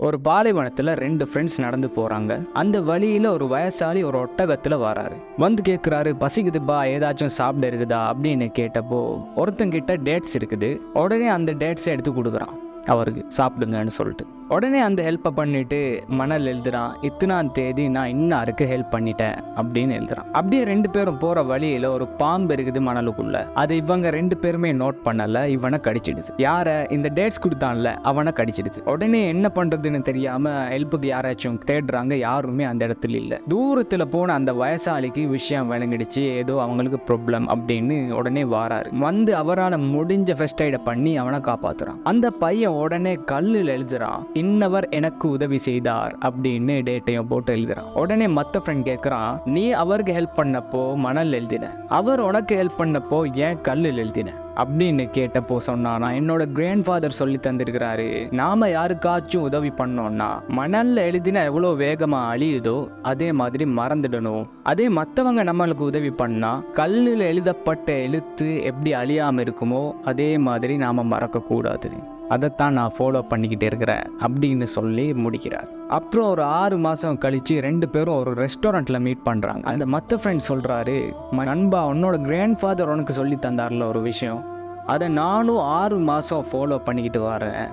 ஒரு பாலைவனத்தில் ரெண்டு ஃப்ரெண்ட்ஸ் நடந்து போகிறாங்க அந்த வழியில் ஒரு வயசாளி ஒரு ஒட்டகத்தில் வராரு. வந்து கேட்குறாரு பசிக்குதுப்பா ஏதாச்சும் சாப்பிட இருக்குதா? அப்படின்னு கேட்டப்போ ஒருத்தங்கிட்ட டேட்ஸ் இருக்குது. உடனே அந்த டேட்ஸை எடுத்து கொடுக்குறான். அவருக்கு சாப்பிடுங்கன்னு சொல்லிட்டு. உடனே அந்த ஹெல்ப்பை பண்ணிட்டு மணல் எழுதுறான். இத்தனாம் தேதி நான் இன்னாருக்கு ஹெல்ப் பண்ணிட்டேன் அப்படின்னு எழுதுறான். அப்படியே ரெண்டு பேரும் போற வழியில ஒரு பாம்பு இருக்குது மணலுக்குள்ள. அது இவங்க ரெண்டு பேருமே நோட் பண்ணல இவனை கடிச்சிடுது. யார? இந்த டேட்ஸ் கொடுத்தான்ல அவனை கடிச்சிடுது. உடனே என்ன பண்றதுன்னு தெரியாம ஹெல்ப்புக்கு யாராச்சும் தேடுறாங்க யாருமே அந்த இடத்துல இல்ல. தூரத்துல போன அந்த வயசாளிக்கு விஷயம் விளங்கிடுச்சு ஏதோ அவங்களுக்கு ப்ராப்ளம் அப்படின்னு உடனே வாராரு. வந்து அவரால் முடிஞ்ச ஃபர்ஸ்ட் எய்டை பண்ணி அவனை காப்பாத்துறான். அந்த பையன் உடனே கல்லில் எழுதுறான் இன்னவர் எனக்கு உதவி செய்தார் அப்படின்னு டேட்டையும் போட்டு எழுதுறான். உடனே மற்ற ஃப்ரெண்ட் கேட்குறான் நீ அவருக்கு ஹெல்ப் பண்ணப்போ மணல் எழுதின? அவர் உனக்கு ஹெல்ப் பண்ணப்போ ஏன் கல்லில் எழுதின? அப்படின்னு கேட்டப்போ சொன்னானா என்னோட கிராண்ட் ஃபாதர் சொல்லி தந்திருக்கிறாரு. நாம யாருக்காச்சும் உதவி பண்ணோம்னா மணல்ல எழுதினா எவ்வளோ வேகமா அழியுதோ அதே மாதிரி மறந்துடணும். அதே மற்றவங்க நம்மளுக்கு உதவி பண்ணா கல்லில் எழுதப்பட்ட எழுத்து எப்படி அழியாம இருக்குமோ அதே மாதிரி நாம மறக்க கூடாது அதைத்தான் நான் ஃபாலோ பண்ணிக்கிட்டே இருக்கிறேன் அப்படின்னு சொல்லி முடிக்கிறார். அப்புறம் ஒரு ஆறு மாதம் கழித்து ரெண்டு பேரும் ஒரு ரெஸ்டாரண்ட்டில் மீட் பண்ணுறாங்க அந்த மற்ற ஃப்ரெண்ட் சொல்கிறாரு நண்பா உன்னோட கிராண்ட் ஃபாதர் உனக்கு சொல்லி தந்தார்ல ஒரு விஷயம். அதை நானும் ஆறு மாதம் ஃபாலோ பண்ணிக்கிட்டு வரேன்.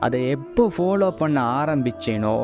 அதை எப்போ ஃபாலோ பண்ண ஆரம்பிச்சேனோ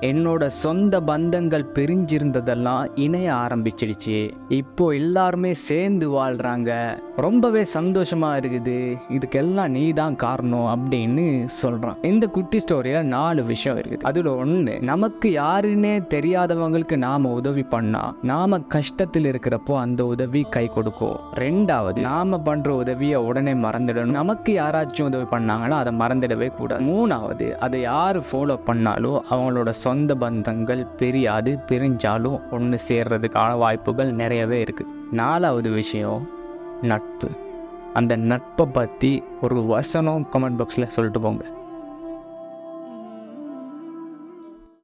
என்னோட சொந்த பந்தங்கள் பிரிஞ்சிருந்ததெல்லாம் இணைய ஆரம்பிச்சிடுச்சு. இப்போ எல்லாருமே சேர்ந்து வாழ்றாங்க. ரொம்பவே சந்தோஷமா இருக்குது. இதுக்கெல்லாம் நீ தான் காரணம் அப்படின்னு சொல்றான். இந்த குட்டி ஸ்டோரியில நாலு விஷயம் இருக்குது. அதுல ஒண்ணு நமக்கு யாருன்னே தெரியாதவங்களுக்கு நாம உதவி பண்ணா நாம கஷ்டத்தில் இருக்கிறப்போ அந்த உதவி கை கொடுக்கும். ரெண்டாவது நாம பண்ற உதவியை உடனே மறந்துடணும். நமக்கு யாராச்சும் உதவி பண்ணாங்கன்னா அதை மறந்துடவே கூடாது. மூணாவது அதை யார் ஃபாலோ பண்ணாலும் அவங்களோட சொந்த பந்தங்கள் பிரியாது பிரிஞ்சாலும் ஒன்று சேர்றதுக்கான வாய்ப்புகள் நிறையவே இருக்குது நாலாவது விஷயம் நட்பு. அந்த நட்பை பற்றி ஒரு வசனம் கமெண்ட் பாக்ஸில் சொல்லிட்டு போங்க.